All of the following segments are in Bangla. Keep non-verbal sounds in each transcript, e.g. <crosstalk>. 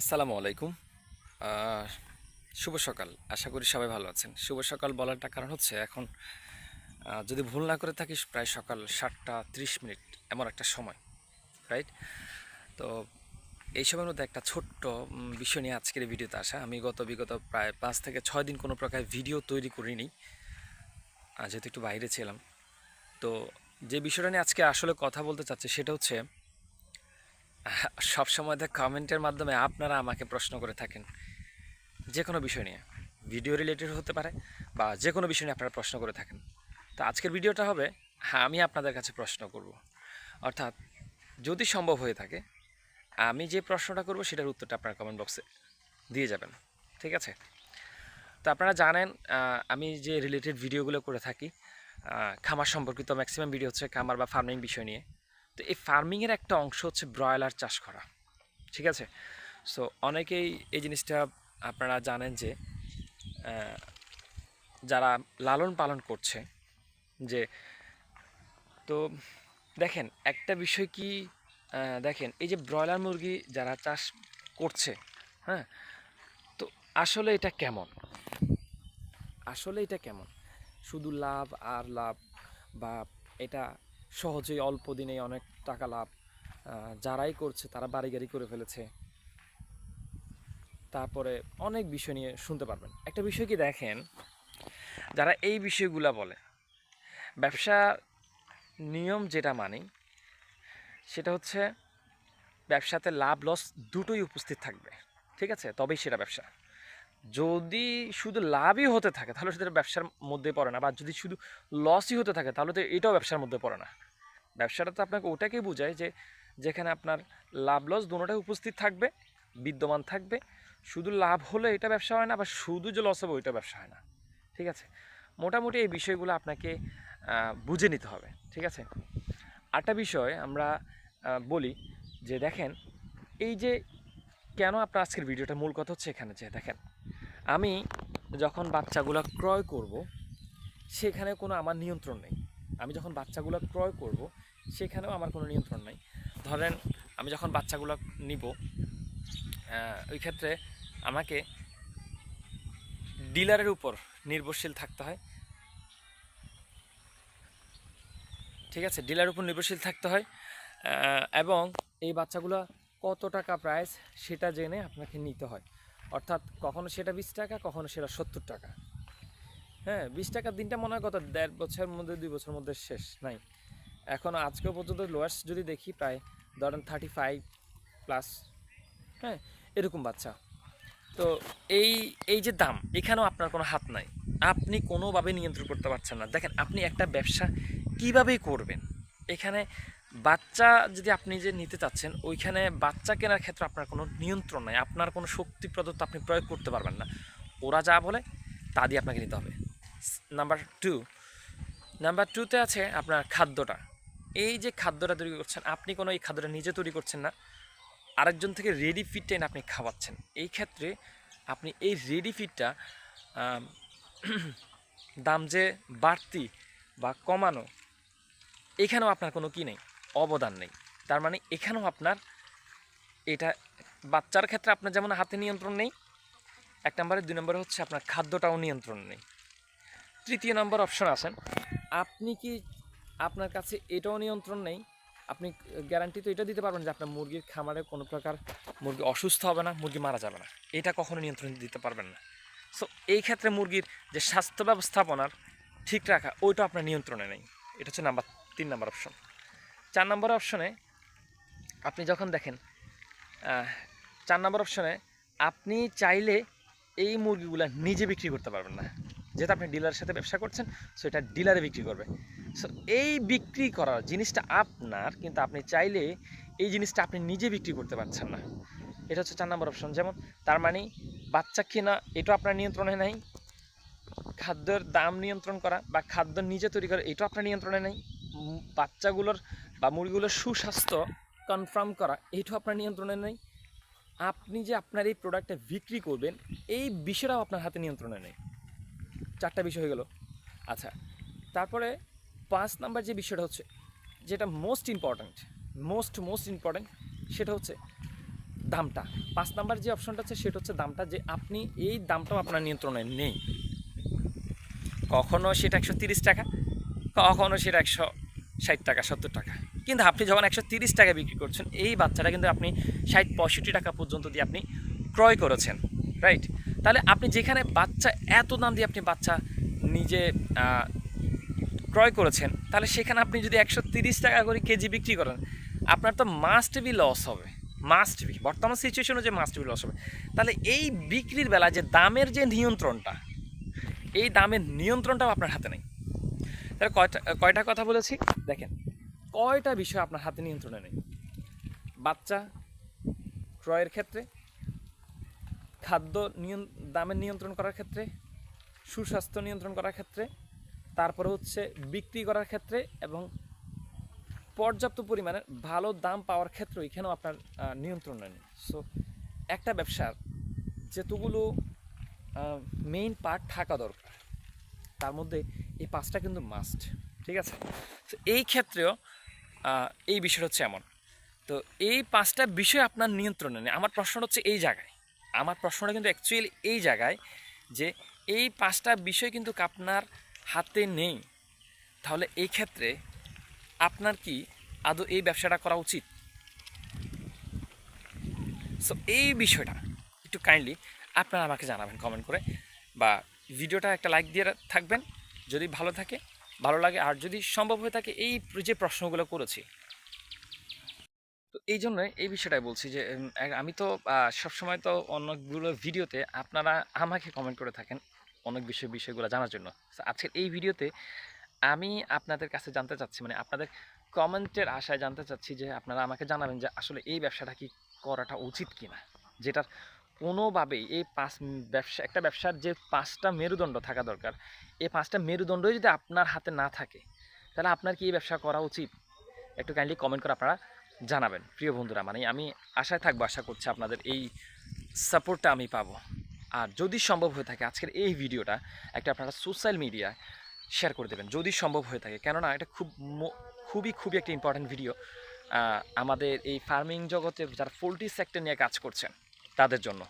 আসসালামু আলাইকুম। শুভ সকাল। আশা করি সবাই ভালো আছেন। শুভ সকাল বলারটা কারণ হচ্ছে এখন যদি ভুল না করে থাকিস প্রায় সকাল সাতটা ত্রিশ মিনিট এমন একটা সময় রাইট তো এই সময়ের মধ্যে একটা ছোট্ট বিষয় নিয়ে আজকের ভিডিওতে আসা। আমি গত বিগত প্রায় পাঁচ থেকে ছয় দিন কোনো প্রকার ভিডিও তৈরি করিনি যেহেতু একটু বাইরে ছিলাম। তো যে বিষয়টা নিয়ে আজকে আসলে কথা বলতে চাচ্ছি, সেটা হচ্ছে সবসময় কমেন্টের মাধ্যমে আপনারা আমাকে প্রশ্ন করে থাকেন। যে কোনো বিষয় নিয়ে। ভিডিও রিলেটেড হতে পারে বা যে কোনো বিষয় নিয়ে আপনারা প্রশ্ন করে থাকেন। তো আজকের ভিডিওটা হবে হ্যাঁ আমি আপনাদের কাছে প্রশ্ন করব। অর্থাৎ, যদি সম্ভব হয়ে থাকে, আমি যে প্রশ্নটা করব সেটার উত্তরটা আপনার কমেন্ট বক্সে দিয়ে যাবেন। ঠিক আছে? তো আপনারা জানেন আমি যে রিলেটেড ভিডিওগুলো করে থাকি খামার সম্পর্কিত ম্যাক্সিমাম ভিডিও হচ্ছে খামার বা ফার্মিং বিষয় নিয়ে। তো এই ফার্মিংয়ের একটা অংশ হচ্ছে ব্রয়লার চাষ করা, ঠিক আছে? সো অনেকেই এই জিনিসটা আপনারা জানেন যে যারা লালন পালন করছে, যে, তো দেখেন একটা বিষয় কি দেখেন এই যে ব্রয়লার মুরগি যারা চাষ করছে হ্যাঁ? তো আসলে এটা কেমন? আসলে এটা কেমন? শুধু লাভ আর লাভ বা এটা সহজেই অল্প দিনেই অনেক টাকা লাভ যারাই করছে তারা বাড়ি গাড়ি করে ফেলেছে। তারপরে অনেক বিষয় নিয়ে শুনতে পারবেন। একটা বিষয় কি দেখেন, যারা এই বিষয়গুলা বলে ব্যবসা নিয়ম যেটা মানি, সেটা হচ্ছে ব্যবসাতে লাভ লস দুটোই উপস্থিত থাকবে। ঠিক আছে? তবেই সেটা ব্যবসা। যদি শুধু লাভই হতে থাকে, তাহলে সেটা ব্যবসার মধ্যে পড়ে না। বা যদি শুধু লসই হতে থাকে, তাহলে তো এটাও ব্যবসার মধ্যে পড়ে না। ব্যবসাটা তো আপনাকে ওটাকেই বোঝায় যে, যেখানে আপনার লাভ লস দুটোটাই উপস্থিত থাকবে, বিদ্যমান থাকবে। শুধু লাভ হলে এটা ব্যবসা হয় না বা শুধু যে লস হবে, ওইটা ব্যবসা হয় না। ঠিক আছে? মোটামুটি এই বিষয়গুলো আপনাকে বুঝে নিতে হবে। ঠিক আছে? আরেকটা বিষয় আমরা বলি যে, দেখেন, এই যে, কেন আপনার আজকের ভিডিওটা মূল কথা হচ্ছে এখানে যে, দেখেন আমি যখন বাচ্চাগুলো ক্রয় করব সেখানে কোনো আমার নিয়ন্ত্রণ নেই। আমি যখন বাচ্চাগুলো ক্রয় করব, সেখানেও আমার কোনো নিয়ন্ত্রণ নেই। ধরেন, আমি যখন বাচ্চাগুলো নিব ওই ক্ষেত্রে আমাকে ডিলারের উপর নির্ভরশীল থাকতে হয়। ঠিক আছে? ডিলারের উপর নির্ভরশীল থাকতে হয় এবং এই বাচ্চাগুলো কত টাকা প্রাইস সেটা জেনে আপনাকে নিতে হয়। অর্থাৎ কখনো সেটা বিশ টাকা, কখনো সেটা সত্তর টাকা। হ্যাঁ বিশ টাকার দিনটা মনে হয় কত দেড় বছরের মধ্যে, দুই বছরের মধ্যে শেষ নাই। এখন আজকেও পর্যন্ত লোয়ার্স যদি দেখি প্রায় ধরেন থার্টি ফাইভ প্লাস হ্যাঁ এরকম বাচ্চা। তো এই এই যে দাম, এখানেও আপনার কোনো হাত নাই। আপনি কোনোভাবে নিয়ন্ত্রণ করতে পারছেন না। দেখেন, আপনি একটা ব্যবসা কীভাবেই করবেন? এখানে বাচ্চা যদি আপনি যে নিতে চাচ্ছেন, ওইখানে বাচ্চা কেনার ক্ষেত্রে আপনার কোনো নিয়ন্ত্রণ নাই। আপনার কোনো শক্তি প্রদত্ত আপনি প্রয়োগ করতে পারবেন না। ওরা যা বলে, তা দিয়ে আপনাকে নিতে হবে। নাম্বার টু নাম্বার টুতে আছে আপনার খাদ্যটা। এই যে খাদ্যটা তৈরি করছেন, আপনি কোনো এই খাদ্যটা নিজে তৈরি করছেন না। আরেকজন থেকে রেডি ফিডটা এনে আপনি খাওয়াচ্ছেন। এই ক্ষেত্রে আপনি এই রেডি ফিডটা <clears throat> দাম যে বাড়তি বা কমানো, এখানেও আপনার কোনো কি নেই। অবদান নেই। তার মানে এখানেও আপনার এটা বাচ্চার ক্ষেত্রে আপনার যেমন হাতে নিয়ন্ত্রণ নেই, এক নম্বরে, দুই নম্বরে হচ্ছে আপনার খাদ্যটাও নিয়ন্ত্রণ নেই। তৃতীয় নম্বর অপশন আছেন, আপনি কি আপনার কাছে এটাও নিয়ন্ত্রণ নেই? আপনি গ্যারান্টি তো এটা দিতে পারবেন যে আপনার মুরগির খামারে কোনো প্রকার মুরগি অসুস্থ হবে না, মুরগি মারা যাবে না। এটা কখনো নিয়ন্ত্রণ দিতে পারবেন না। সো এই ক্ষেত্রে মুরগির যে স্বাস্থ্য ব্যবস্থাপনার ঠিক রাখা, ওইটা আপনার নিয়ন্ত্রণে নেই। এটা হচ্ছে নাম্বার, তিন নাম্বার অপশন। চার নম্বর অপশনে আপনি যখন দেখেন চার নম্বর অপশনে আপনি চাইলে এই মুরগিগুলো নিজে বিক্রি করতে পারবেন না। যেহেতু আপনি ডিলারের সাথে ব্যবসা করছেন সো এটা ডিলারে বিক্রি করবে। সো এই বিক্রি করার জিনিসটা আপনার, কিন্তু আপনি চাইলে এই জিনিসটা আপনি নিজে বিক্রি করতে পারছেন না। এটা হচ্ছে চার নম্বর অপশন। যেমন, তার মানে বাচ্চা কেনা এটা আপনার নিয়ন্ত্রণে নেই। খাদ্যের দাম নিয়ন্ত্রণ করা বা খাদ্য নিজে তৈরি করা, এটাও আপনার নিয়ন্ত্রণে নেই। বাচ্চাগুলোর বা মুরগিগুলোর সুস্বাস্থ্য কনফার্ম করা এইটাও আপনার নিয়ন্ত্রণে নেই। আপনি যে আপনার এই প্রোডাক্টটা বিক্রি করবেন, এই বিষয়টাও আপনার হাতে নিয়ন্ত্রণে নেই। চারটা বিষয় হয়ে গেল। আচ্ছা তারপরে পাঁচ নাম্বার যে বিষয়টা হচ্ছে, যেটা most important most most important সেটা হচ্ছে দামটা। পাঁচ নাম্বার যে অপশনটা আছে, সেটা হচ্ছে দামটা, যে আপনি এই দামটাও আপনার নিয়ন্ত্রণে নেই। কখনো সেটা একশো তিরিশ টাকা কখনও সেটা একশো ষাট টাকা, সত্তর টাকা। কিন্তু আপনি যখন একশো তিরিশ টাকা বিক্রি করছেন, এই বাচ্চাটা কিন্তু আপনি ষাট, পঁয়ষট্টি টাকা পর্যন্ত দিয়ে আপনি ক্রয় করেছেন রাইট তাহলে আপনি যেখানে বাচ্চা, এত দাম দিয়ে আপনি বাচ্চা নিজে ক্রয় করেছেন, তাহলে সেখানে আপনি যদি একশো তিরিশ টাকা করে কেজি বিক্রি করেন, আপনার তো মাস্ট বি লস হবে মাস্ট বি বর্তমান সিচুয়েশনে যে মাস্ট বি লস হবে। তাহলে এই বিক্রির বেলা যে দামের যে নিয়ন্ত্রণটা, এই দামের নিয়ন্ত্রণটাও আপনার হাতে নেই। তাহলে কয়টা কয়টা কথা বলেছি? দেখেন, কয়টা বিষয় আপনার হাতে নিয়ন্ত্রণে নেই? বাচ্চা ক্রয়ের ক্ষেত্রে, খাদ্য নিয়ন দামের নিয়ন্ত্রণ করার ক্ষেত্রে, সুস্বাস্থ্য নিয়ন্ত্রণ করার ক্ষেত্রে, তারপরে হচ্ছে বিক্রি করার ক্ষেত্রে এবং পর্যাপ্ত পরিমাণে ভালো দাম পাওয়ার ক্ষেত্রে এখানেও আপনার নিয়ন্ত্রণ নেই। সো একটা ব্যবসার যেতগুলো মেইন পার্ট থাকা দরকার। তার মধ্যে এই পাঁচটা কিন্তু মাস্ট ঠিক আছে? তো এই ক্ষেত্রেও এই বিষয়টা হচ্ছে এমন। তো এই পাঁচটা বিষয় আপনার নিয়ন্ত্রণে নেই। আমার প্রশ্নটা হচ্ছে এই জায়গায়। আমার প্রশ্নটা কিন্তু অ্যাকচুয়ালি এই জায়গায় যে এই পাঁচটা বিষয় কিন্তু আপনার হাতে নেই। তাহলে এই ক্ষেত্রে আপনার কি আদৌ এই ব্যবসাটা করা উচিত? সো এই বিষয়টা একটু কাইন্ডলি আপনারা আমাকে জানাবেন কমেন্ট করে বা ভিডিওটা একটা লাইক দিয়ে থাকবেন, যদি ভালো থাকে, ভালো লাগে, আর যদি সম্ভব হয়ে থাকে এই যে প্রশ্নগুলো করেছি। তো এই জন্য এই বিষয়টাই বলছি যে আমি তো সবসময় তো অনেকগুলো ভিডিওতে আপনারা আমাকে কমেন্ট করে থাকেন অনেক বিষয়, বিষয়গুলো জানার জন্য। আজকের এই ভিডিওতে আমি আপনাদের কাছে জানতে চাচ্ছি মানে আপনাদের কমেন্টের আশায় জানতে চাচ্ছি যে, আপনারা আমাকে জানাবেন যে আসলে এই ব্যবসাটা কি করাটা উচিত কি না যেটার কোনোভাবেই এই পাঁচ ব্যবসা একটা ব্যবসার যে পাঁচটা মেরুদণ্ড থাকা দরকার, এই পাঁচটা মেরুদণ্ডই যদি আপনার হাতে না থাকে, তাহলে আপনার কি এই ব্যবসা করা উচিত? একটু কাইন্ডলি কমেন্ট করে আপনারা জানাবেন। প্রিয় বন্ধুরা মানে আমি আশায় থাকব, আশা করছি আপনাদের এই সাপোর্টটা আমি পাবো। আর যদি সম্ভব হয়ে থাকে, আজকের এই ভিডিওটা একটা আপনারা সোশ্যাল মিডিয়ায় শেয়ার করে দেবেন। যদি সম্ভব হয়ে থাকে, কেননা এটা খুব খুবই খুবই একটা ইম্পর্ট্যান্ট ভিডিও আমাদের এই ফার্মিং জগতে যারা পোলট্রি সেক্টর নিয়ে কাজ করছেন তাদের জন্য।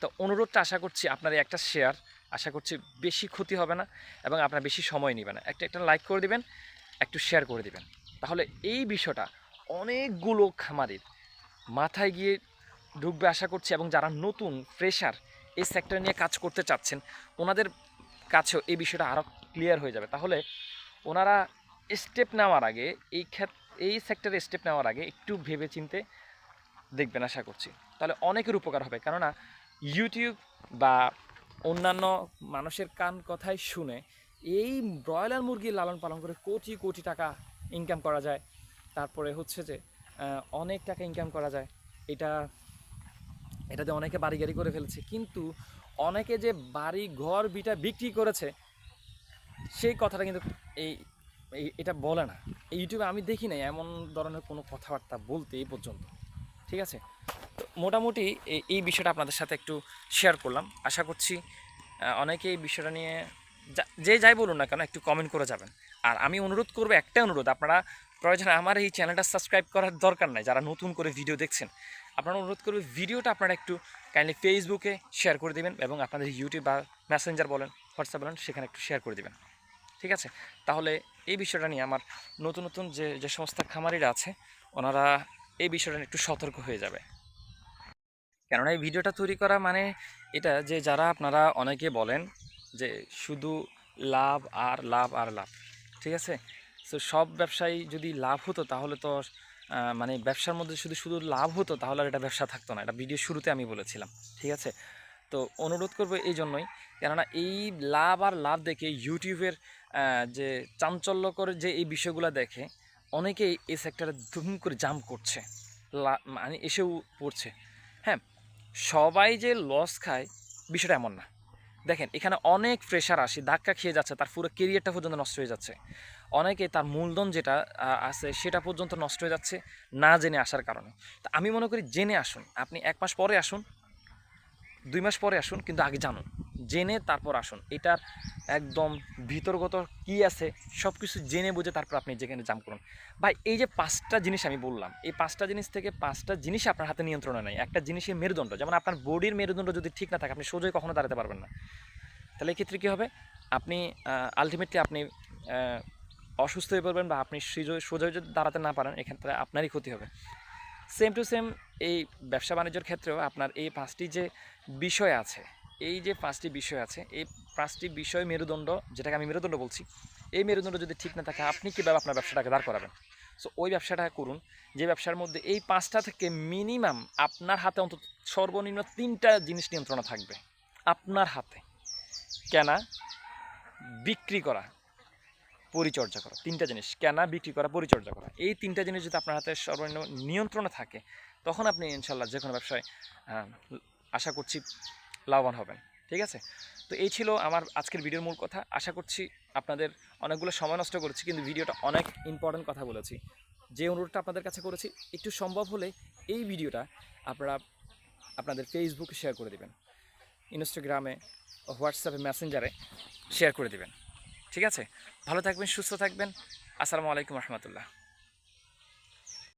তো অনুরোধটা আশা করছি আপনার একটা শেয়ার আশা করছি বেশি ক্ষতি হবে না এবং আপনার বেশি সময় নেবে না। একটা একটা লাইক করে দিবেন, একটু শেয়ার করে দিবেন। তাহলে এই বিষয়টা অনেকগুলো খামারির মাথায় গিয়ে ঢুকবে আশা করছি এবং যারা নতুন ফ্রেশার এই সেক্টর নিয়ে কাজ করতে চাচ্ছেন, ওনাদের কাছেও এই বিষয়টা আরও ক্লিয়ার হয়ে যাবে। তাহলে ওনারা স্টেপ নেওয়ার আগে এই ক্ষেত, এই সেক্টরে স্টেপ নেওয়ার আগে একটু ভেবে চিনতে দেখবেন আশা করছি। তাহলে অনেকের উপকার হবে। কেননা ইউটিউব বা অন্যান্য মানুষের কান কথাই শুনে এই ব্রয়লার মুরগি লালন পালন করে কোটি কোটি টাকা ইনকাম করা যায়। তারপরে হচ্ছে যে অনেক টাকা ইনকাম করা যায়। এটা, এটাতে অনেকে বাড়ি গাড়ি করে ফেলেছে। কিন্তু অনেকে যে বাড়ি ঘর, বিটা বিক্রি করেছে, সেই কথাটা কিন্তু এই এটা বলে না। ইউটিউবে আমি দেখি নাই, এমন ধরনের কোনো কথাবার্তা বলতে এই পর্যন্ত। ঠিক আছে? মোটামুটি এই- বিষয়টা আপনাদের সাথে একটু শেয়ার করলাম। আশা করছি অনেকে এই বিষয়টা নিয়ে যা- যাই বলুন না কেন, একটু কমেন্ট করে যাবেন। আর আমি অনুরোধ করব একটাই অনুরোধ, আপনারা প্রয়োজনে আমার এই চ্যানেলটা সাবস্ক্রাইব করার দরকার নাই, যারা নতুন করে ভিডিও দেখছেন। আপনারা অনুরোধ করবে ভিডিওটা আপনারা একটু কাইন্ডলি ফেসবুকে শেয়ার করে দেবেন এবং আপনাদের ইউটিউব বা মেসেঞ্জার বলেন হোয়াটসঅ্যাপ বলেন, সেখানে একটু শেয়ার করে দেবেন। ঠিক আছে? তাহলে এই বিষয়টা নিয়ে আমার নতুন নতুন যে যে সমস্ত খামারিরা আছে, ওনারা এই বিষয়টা নিয়ে একটু সতর্ক হয়ে যাবে। কেননা এই ভিডিওটা তৈরি করা মানে এটা যে যারা আপনারা অনেকে বলেন যে শুধু লাভ আর লাভ আর লাভ, ঠিক আছে? সো সব ব্যবসায়ী যদি লাভ হতো তাহলে তো মানে ব্যবসার মধ্যে শুধু শুধু লাভ হতো তাহলে আর এটা ব্যবসা থাকতো না, এটা ভিডিও শুরুতে আমি বলেছিলাম, ঠিক আছে? তো অনুরোধ করব এই জন্যই, কেননা এই লাভ আর লাভ দেখে ইউটিউবের যে চাঞ্চল্যকর যে এই বিষয়গুলো দেখে অনেকেই এই সেক্টরে ধুম করে জাম্প করছে মানে এসেও পড়ছে হ্যাঁ? সবাই যে লস খায়, বিষয়টা এমন না। দেখেন, এখানে অনেক ফ্রেশার আসে, ধাক্কা খেয়ে যাচ্ছে, তার পুরো কেরিয়ারটা পর্যন্ত নষ্ট হয়ে যাচ্ছে। অনেকে তার মূলধন যেটা আছে, সেটা পর্যন্ত নষ্ট হয়ে যাচ্ছে, না জেনে আসার কারণে। তা আমি মনে করি, জেনে আসুন। আপনি এক মাস পরে আসুন, দুই মাস পরে আসুন, কিন্তু আগে জানুন। জেনে তারপর আসুন। এটার একদম ভিতরগত কি আছে সব কিছু জেনে বুঝে তারপর আপনি যেখানে জাম করুন। ভাই, এই যে পাঁচটা জিনিস আমি বললাম, এই পাঁচটা জিনিস থেকে পাঁচটা জিনিস আপনার হাতে নিয়ন্ত্রণে নেই। একটা জিনিসের মেরুদণ্ড, যেমন আপনার বডির মেরুদণ্ড যদি ঠিক না থাকে, আপনি সোজাই কখনো দাঁড়াতে পারবেন না। তাহলে এক্ষেত্রে কী হবে? আপনি আলটিমেটলি আপনি অসুস্থ হয়ে পড়বেন বা আপনি সোজা যদি দাঁড়াতে না পারেন, এক্ষেত্রে আপনারই ক্ষতি হবে। সেম টু সেম এই ব্যবসা বাণিজ্যের ক্ষেত্রেও আপনার এই পাঁচটি যে বিষয় আছে এই যে পাঁচটি বিষয় আছে, এই পাঁচটি বিষয় মেরুদণ্ড, যেটাকে আমি মেরুদণ্ড বলছি, এই মেরুদণ্ড যদি ঠিক না থাকে, আপনি কীভাবে আপনার ব্যবসাটাকে দাঁড় করাবেন? সো ওই ব্যবসাটা করুন, যে ব্যবসার মধ্যে এই পাঁচটা থেকে মিনিমাম আপনার হাতে অন্তত সর্বনিম্ন তিনটা জিনিস নিয়ন্ত্রণে থাকবে। আপনার হাতে কেনা, বিক্রি করা, পরিচর্যা করা, তিনটা জিনিস, কেনা, বিক্রি করা, পরিচর্যা করা। এই তিনটা জিনিস যদি আপনার হাতে সর্বনিম্ন নিয়ন্ত্রণে থাকে, তখন আপনি ইনশাল্লাহ যে কোনো ব্যবসায় আশা করছি লাভবান হবেন, ঠিক আছে? তো এই ছিল আমার আজকের ভিডিওর মূল কথা। আশা করছি আপনাদের অনেকগুলো সময় নষ্ট করেছি, কিন্তু ভিডিওটা অনেক ইম্পর্ট্যান্ট কথা বলেছি। যে অনুরোধটা আপনাদের কাছে করেছি, একটু সম্ভব হলে এই ভিডিওটা আপনারা আপনাদের ফেসবুকে শেয়ার করে দেবেন। ইনস্টাগ্রামে হোয়াটসঅ্যাপে মেসেঞ্জারে শেয়ার করে দেবেন, ঠিক আছে? ভালো থাকবেন, সুস্থ থাকবেন। আসসালামু আলাইকুম রহমতুল্লাহ।